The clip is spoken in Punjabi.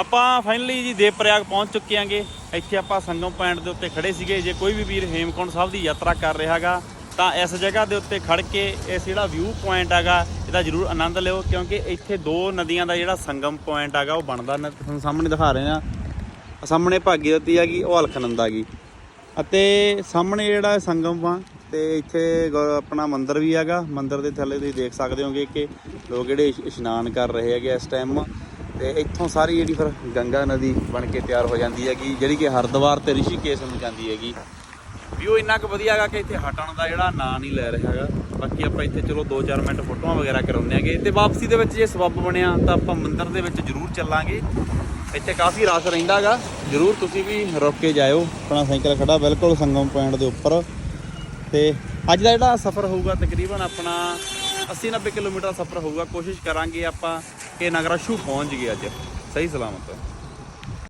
ਆਪਾਂ ਫਾਈਨਲੀ ਜੀ ਦੇਵਪ੍ਰਯਾਗ ਪਹੁੰਚ ਚੁੱਕੇ ਆਂਗੇ। ਇੱਥੇ ਆਪਾਂ ਸੰਗਮ ਪੁਆਇੰਟ ਦੇ ਉੱਤੇ ਖੜੇ ਸੀਗੇ। ਜੇ ਕੋਈ ਵੀ ਵੀਰ ਹੇਮਕੁੰਟ ਸਾਹਿਬ ਦੀ ਯਾਤਰਾ ਕਰ ਰਿਹਾ ਹੈਗਾ ਤਾਂ ਇਸ ਜਗ੍ਹਾ ਦੇ ਉੱਤੇ ਖੜ ਕੇ ਇਸ ਜਿਹੜਾ ਵਿਊ ਪੁਆਇੰਟ ਹੈਗਾ, ਇਹਦਾ ਜ਼ਰੂਰ ਆਨੰਦ ਲਿਓ, ਕਿਉਂਕਿ ਇੱਥੇ ਦੋ ਨਦੀਆਂ ਦਾ ਜਿਹੜਾ ਸੰਗਮ ਪੁਆਇੰਟ ਹੈਗਾ, ਉਹ ਬਣਦਾ। ਨਾ ਤੁਹਾਨੂੰ ਸਾਹਮਣੇ ਦਿਖਾ ਰਹੇ। ਆ ਸਾਹਮਣੇ ਭਾਗੀਰਥੀ ਹੈਗੀ, ਉਹ ਅਲਖਨੰਦ ਹੈਗੀ। ਅਤੇ ਸਾਹਮਣੇ ਜਿਹੜਾ ਸੰਗਮ ਵਾ, ਤੇ ਇੱਥੇ ਗੁਰ- ਆਪਣਾ ਮੰਦਿਰ ਵੀ ਹੈਗਾ। ਮੰਦਿਰ ਦੇ ਥੱਲੇ ਤੁਸੀਂ ਦੇਖ ਸਕਦੇ ਹੋਗੇ ਕਿ ਲੋਕ ਜਿਹੜੇ ਇਸ਼ਨਾਨ ਕਰ ਰਹੇ ਹੈਗੇ ਇਸ ਟਾਈਮ ਤੇ ਇੱਥੋਂ ਸਾਰੀ ਜਿਹੜੀ ਫਿਰ ਗੰਗਾ ਨਦੀ ਬਣ ਕੇ ਤਿਆਰ ਹੋ ਜਾਂਦੀ ਹੈਗੀ, ਜਿਹੜੀ ਕਿ ਹਰਿਦੁਆਰ ਤੇ ਰਿਸ਼ੀਕੇਸ਼ ਨੂੰ ਜਾਂਦੀ ਹੈਗੀ। ਵਿਊ ਇੰਨਾ ਕੁ ਵਧੀਆ ਹੈਗਾ ਕਿ ਇੱਥੇ ਹਟਣ ਦਾ ਜਿਹੜਾ ਨਾਂ ਨਹੀਂ ਲੈ ਰਿਹਾ ਹੈਗਾ। ਬਾਕੀ ਆਪਾਂ ਇੱਥੇ ਚਲੋ 2-4 ਮਿੰਟ ਫੋਟੋਆਂ ਵਗੈਰਾ ਕਰਾਉਂਦੇ ਆਂਗੇ ਤੇ ਵਾਪਸੀ ਦੇ ਵਿੱਚ ਜੇ ਸਬੱਬ ਬਣਿਆ, ਤਾਂ ਆਪਾਂ ਮੰਦਿਰ ਦੇ ਵਿੱਚ ਜ਼ਰੂਰ ਚੱਲਾਂਗੇ। ਇੱਥੇ ਕਾਫੀ ਰਸ਼ ਰਹਿੰਦਾ ਹੈਗਾ। ਜ਼ਰੂਰ ਤੁਸੀਂ ਵੀ ਰੁਕ ਕੇ ਜਾਇਓ। ਆਪਣਾ ਸਾਈਕਲ ਖੜਾ ਬਿਲਕੁਲ ਸੰਗਮ ਪੁਆਇੰਟ ਦੇ ਉੱਪਰ। ਤੇ ਅੱਜ ਦਾ ਜਿਹੜਾ ਸਫ਼ਰ ਹੋਊਗਾ ਤਕਰੀਬਨ ਆਪਣਾ 80-90 ਕਿਲੋਮੀਟਰ ਦਾ ਸਫ਼ਰ ਹੋਊਗਾ। ਕੋਸ਼ਿਸ਼ ਕਰਾਂਗੇ ਆਪਾਂ ਕਿ ਨਗਰਾ ਸ਼ੂ ਪਹੁੰਚ ਗਏ ਅੱਜ। ਸਹੀ ਸਲਾਮਤ